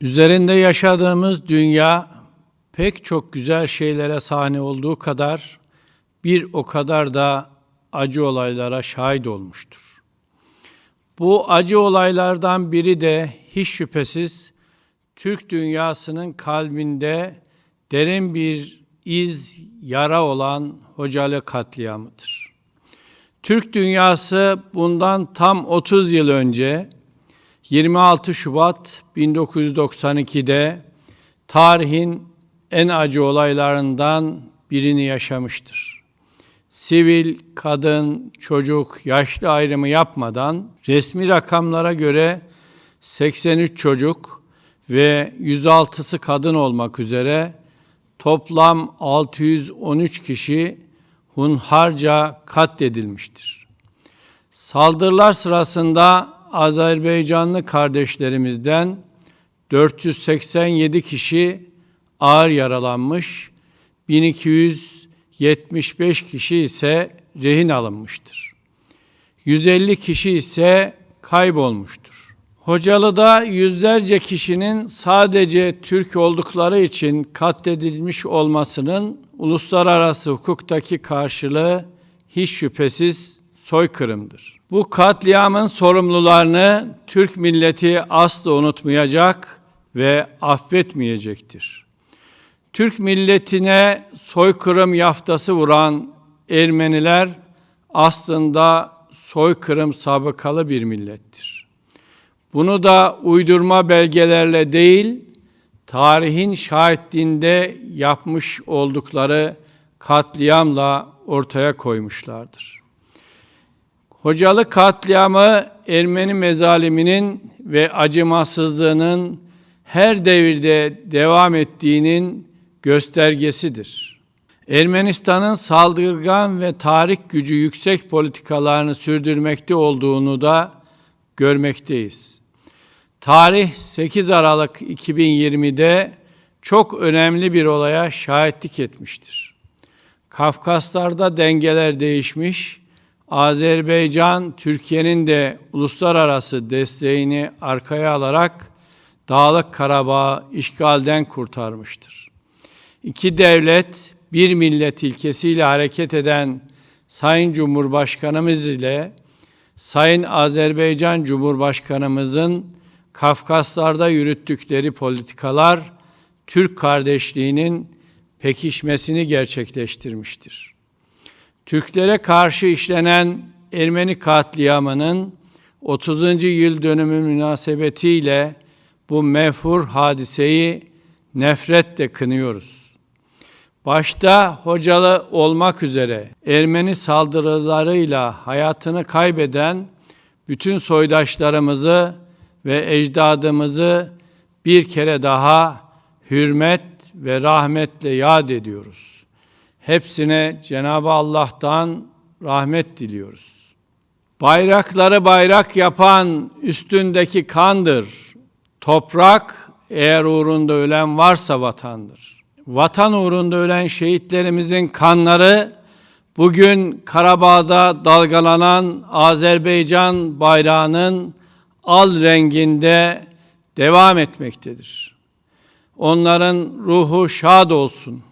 Üzerinde yaşadığımız dünya pek çok güzel şeylere sahne olduğu kadar bir o kadar da acı olaylara şahit olmuştur. Bu acı olaylardan biri de hiç şüphesiz Türk dünyasının kalbinde derin bir iz, yara olan Hocalı katliamıdır. Türk dünyası bundan tam 30 yıl önce 26 Şubat 1992'de tarihin en acı olaylarından birini yaşamıştır. Sivil, kadın, çocuk, yaşlı ayrımı yapmadan resmi rakamlara göre 83 çocuk ve 106'sı kadın olmak üzere toplam 613 kişi hunharca katledilmiştir. Saldırılar sırasında Azerbaycanlı kardeşlerimizden 487 kişi ağır yaralanmış, 1275 kişi ise rehin alınmıştır. 150 kişi ise kaybolmuştur. Hocalı'da yüzlerce kişinin sadece Türk oldukları için katledilmiş olmasının uluslararası hukuktaki karşılığı hiç şüphesiz soykırımdır. Bu katliamın sorumlularını Türk milleti asla unutmayacak ve affetmeyecektir. Türk milletine soykırım yaftası vuran Ermeniler aslında soykırım sabıkalı bir millettir. Bunu da uydurma belgelerle değil, tarihin şahitliğinde yapmış oldukları katliamla ortaya koymuşlardır. Hocalı katliamı Ermeni mezaliminin ve acımasızlığının her devirde devam ettiğinin göstergesidir. Ermenistan'ın saldırgan ve tarih gücü yüksek politikalarını sürdürmekte olduğunu da görmekteyiz. Tarih 8 Aralık 2020'de çok önemli bir olaya şahitlik etmiştir. Kafkaslarda dengeler değişmiş, Azerbaycan, Türkiye'nin de uluslararası desteğini arkaya alarak Dağlık Karabağ'ı işgalden kurtarmıştır. İki devlet, bir millet ilkesiyle hareket eden Sayın Cumhurbaşkanımız ile Sayın Azerbaycan Cumhurbaşkanımızın Kafkaslarda yürüttükleri politikalar Türk kardeşliğinin pekişmesini gerçekleştirmiştir. Türklere karşı işlenen Ermeni katliamının 30. yıl dönümü münasebetiyle bu mefhur hadiseyi nefretle kınıyoruz. Başta hocalı olmak üzere Ermeni saldırılarıyla hayatını kaybeden bütün soydaşlarımızı ve ecdadımızı bir kere daha hürmet ve rahmetle yad ediyoruz. Hepsine Cenab-ı Allah'tan rahmet diliyoruz. Bayrakları bayrak yapan üstündeki kandır. Toprak eğer uğrunda ölen varsa vatandır. Vatan uğrunda ölen şehitlerimizin kanları bugün Karabağ'da dalgalanan Azerbaycan bayrağının al renginde devam etmektedir. Onların ruhu şad olsun.